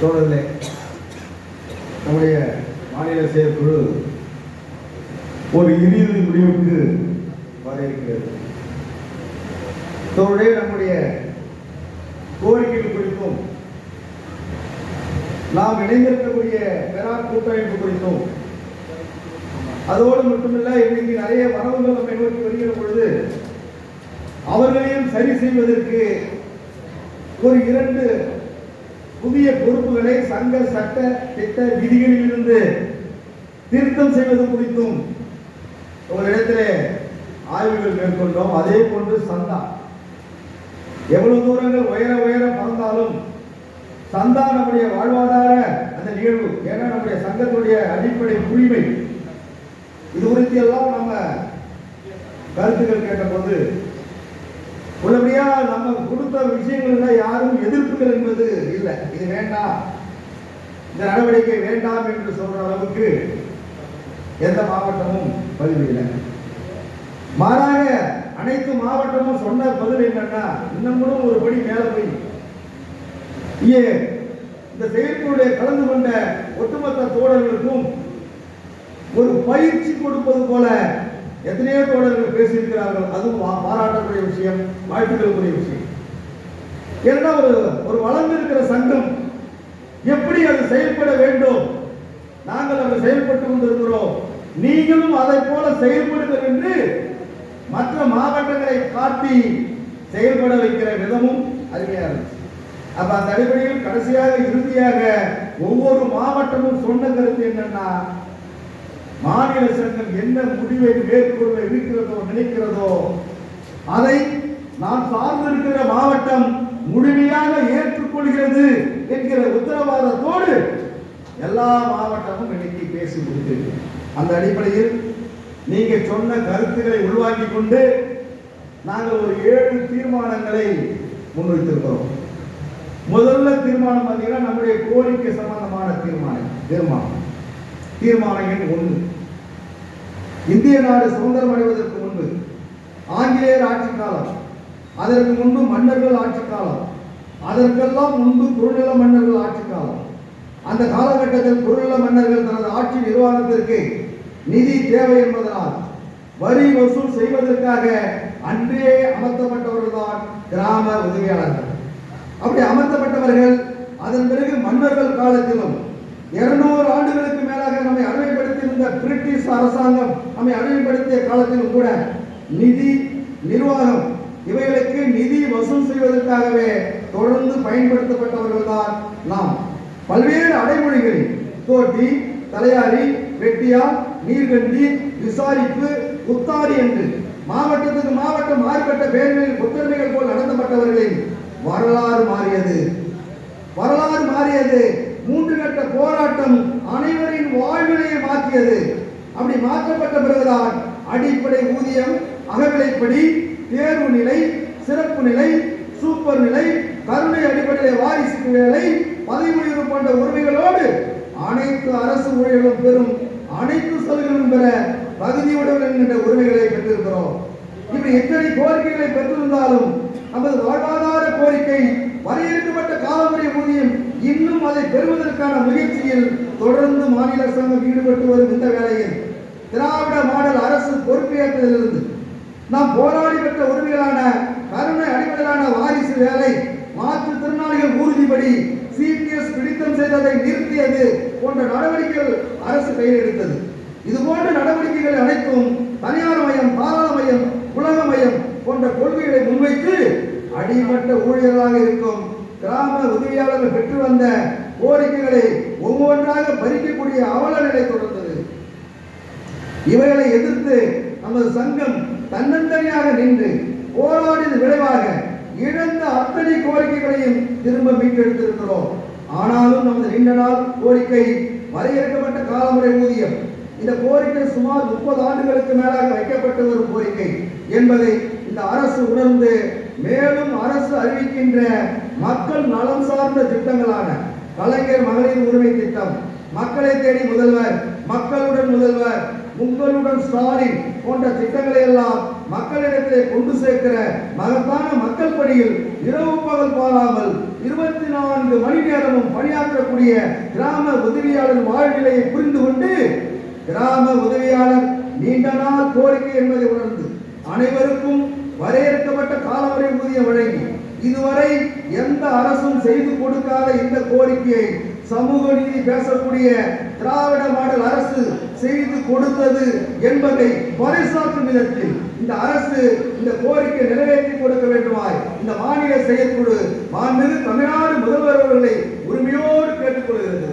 தோழர்களே நம்முடைய மாநில செயற்குழு ஒரு இறுதி முடிவுக்கு வர இருக்கிறது. தோழர்களே நம்முடைய கோரிக்கைகள் குறித்தும் நாம் இணைந்திருக்கக்கூடிய பெறா கூட்டமைப்பு குறித்தும் அதோடு மட்டுமில்ல இன்னைக்கு நிறைய வரவுகள் நம்மை நோக்கி வருகிற பொழுது அவர்களையும் சரி செய்வதற்கு ஒரு இரண்டு புதிய பொறுப்புகளை சங்க சட்ட திட்ட விதிகளிலிருந்து திருத்தம் செய்வது குறித்தும் ஒரு இடத்திலே ஆய்வுகள் மேற்கொண்டோம். அதே போன்று சந்தா. எவ்வளவு தூரங்கள் உயர உயர பறந்தாலும் சந்தா நம்முடைய வாழ்வாதார அந்த நிகழ்வு. ஏன்னா நம்முடைய சங்கத்துடைய அடிப்படை உரிமை. இது குறித்து எல்லாம் நம்ம கருத்துக்கள் கேட்டபோது உள்ளபடியா நம்ம கொடுத்த விஷயங்கள்ல யாரும் எதிர்ப்புகள் என்பது இல்லை. இது வேண்டாம். இந்த நடவடிக்கை வேண்டாம் என்று சொல்ற அளவுக்கு எந்த மாவட்டமும் பதிவில்லை மாறாக அனைத்து மாவட்டமும் சொன்ன பதில் என்னன்னா இன்னமும் ஒரு படி மேலே போய் இங்கே இந்த செயற்குழுடைய கலந்து கொண்ட ஒட்டுமொத்த தோழர்களுக்கும் ஒரு பயிற்சி கொடுப்பது போல எத்தனையோ தோழர்கள் பேசியிருக்கிறார்கள். அதுவும் பாராட்டக்கூடிய விஷயம் வாழ்த்துக்களுக்குரிய விஷயம். ஏன்னா ஒரு ஒரு வளர்ந்திருக்கிற சங்கம் எப்படி அது செயல்பட வேண்டும்? நாங்கள் அதை செயல்பட்டு கொண்டிருக்கிறோம். நீங்களும் அதை போல செயல்படுங்கள் என்று மற்ற மாவட்டங்களை காட்டி செயல்பட வைக்கிற விதமும் அருமையாக இருந்துச்சு. அப்ப அந்த அடிப்படையில் கடைசியாக இறுதியாக ஒவ்வொரு மாவட்டமும் சொன்ன கருத்து என்னன்னா மாநில சங்கம் என்ன முடிவை மேற்கொள்ள இருக்கிறதோ நினைக்கிறதோ அதை நான் சார்ந்திருக்கிற மாவட்டம் முழுமையாக ஏற்றுக்கொள்கிறது என்கிற உத்தரவாதத்தோடு எல்லா மாவட்டமும் இன்னைக்கு பேசி முடித்திருக்கு அந்த அடிப்படையில் நீங்க சொன்ன கருத்துக்களை உள்வாங்கிக் கொண்டு நாங்கள் ஒரு ஏழு தீர்மானங்களை முன்வைத்திருக்கிறோம். முதல்ல தீர்மானம் பார்த்தீங்கன்னா நம்முடைய கோரிக்கை சம்பந்தமான தீர்மானம் தீர்மானம். தீர்மானம் எண் ஒன்று. இந்திய நாடு சுதந்திரம் அடைவதற்கு முன்பு ஆங்கிலேயர் ஆட்சி காலம் அதற்கு முன்பு மன்னர்கள் ஆட்சி காலம் அதற்கெல்லாம் முன்பு குறுநில மன்னர்கள் ஆட்சி காலம். அந்த காலகட்டத்தில் குறுநில மன்னர்கள் தனது ஆட்சி நிர்வாகத்திற்கு நிதி தேவை என்பதனால் வரி வசூல் செய்வதற்காக அன்றே அமர்த்தப்பட்டவர்கள்தான் கிராம உதவியாளர்கள். அப்படி அமர்த்தப்பட்டவர்கள் அதன் பிறகு மன்னர்கள் காலத்திலும் இருநூறு ஆண்டுகளுக்கு மேலாக நம்மை அடிமைப்படுத்தியிருந்த பிரிட்டிஷ் அரசாங்கம் நம்மை அடிமைப்படுத்திய காலத்திலும் கூட நிதி நிர்வாகம் இவைகளுக்கு நிதி வசூல் செய்வதற்காகவே தொடர்ந்து பயன்படுத்தப்பட்டவர்கள் தான் நாம். பல்வேறு அடைமொழிகளில் தோட்டி தலையாரி வெட்டியா நீர்கண்டி விசாரிப்பு உத்தாரி என்று மாவட்டத்துக்கு மாவட்டம் மாறுபட்ட பேர்களில் புத்தன்மைகள் போல் நடத்தப்பட்டவர்களின் வரலாறு மாறியது. வரலாறு மாறியது. மூன்று கட்ட போராட்டம் அனைவரின் வாழ்வினையை மாற்றியது. அப்படி மாற்றப்பட்ட பிறகுதான் அடிப்படை ஊதியம் அகவிலைப்படி தேர்வு நிலை சிறப்பு நிலை சூப்பர் நிலை கருணை அடிப்படையில் வாரிசு வேலை பதவி உயர்வு போன்ற உரிமைகளோடு அனைத்து அரசு ஊழியர்களும் பெறும் அனைத்து சலுகைகளும் பெற தகுதியுடன் என்கின்ற உரிமைகளை பெற்றிருக்கிறோம். இப்படி எத்தனை கோரிக்கைகளை பெற்றிருந்தாலும் நமது வாழ்வாதார கோரிக்கை வரையறுக்கப்பட்ட காலமுறை ஊதியம் இன்னும் அதை பெறுவதற்கான முயற்சியில் தொடர்ந்து மாநில அரசாங்கம் ஈடுபட்டு வரும் இந்த வேளையில் திராவிட மாடல் அரசு பொறுப்பேற்றதிலிருந்து நாம் போராடி பெற்ற உரிமைகளான கருணை அடிப்படையிலான வாரிசு வேலை மாற்றுத்திறனாளிகள் உறுதிப்படி சிபிஎஸ் பிடித்தம் செய்ததை நிறுத்தியது போன்ற நடவடிக்கைகள் அரசு கையில் எடுத்தது. இது போன்ற நடவடிக்கைகள் அனைத்தும் தனியார் அடிமட்ட ஊழியர்களாக இருக்கும் கிராம உதவியாளர்கள் பெற்று வந்த கோரிக்கைகளை ஒவ்வொன்றாக பறிக்கக்கூடிய அவல நிலை தொடர்ந்தது. இவைகளை எதிர்த்து நமது சங்கம் தன்னந்தனியாக நின்று போராடியது விளைவாக இழந்த அத்தனை கோரிக்கைகளையும் திரும்ப மீட்டெடுத்திருக்கிறோம். ஆனாலும் நமது நீண்ட நாள் கோரிக்கை வரையறுக்கப்பட்ட காலமுறை ஊதியம் இந்த கோரிக்கை சுமார் முப்பது ஆண்டுகளுக்கு மேலாக வைக்கப்பட்டு வரும் கோரிக்கை என்பதை இந்த அரசு உணர்ந்து மேலும் அரசு அறிவிக்கின்ற மக்கள் நலம் சார்ந்த திட்டங்களான கலைஞர் மகளிர் உரிமை திட்டம் மக்களை தேடி முதல்வர் மக்களுடன் முதல்வர் உங்களுடன் ஸ்டாலின் போன்ற திட்டங்களை எல்லாம் மக்களிடத்திலே கொண்டு சேர்க்கிற மகத்தான மக்கள் பணியில் இரவு பகல் பாராமல் இருபத்தி நான்கு மணி நேரமும் பணியாற்றக்கூடிய கிராம உதவியாளர் வாழ்நிலையை புரிந்து கொண்டு கிராம உதவியாளர் நீண்ட நாள் கோரிக்கை என்பதை உணர்ந்து அனைவருக்கும் வரையறுக்கப்பட்ட காலவரை ஊதியம் வழங்கி இதுவரை எந்த அரசும் செய்து கொடுக்காத இந்த கோரிக்கையை சமூக நீதி பேசக்கூடிய திராவிட மாடல் அரசு செய்து கொடுத்தது என்பதை பறைசாற்றும் விதத்தில் இந்த அரசு இந்த கோரிக்கை நிறைவேற்றி கொடுக்க வேண்டுமாய் இந்த மாநில செயற்குழு மாண்பு தமிழ்நாடு முதல்வர் அவர்களை உரிமையோடு கேட்டுக்கொள்கிறது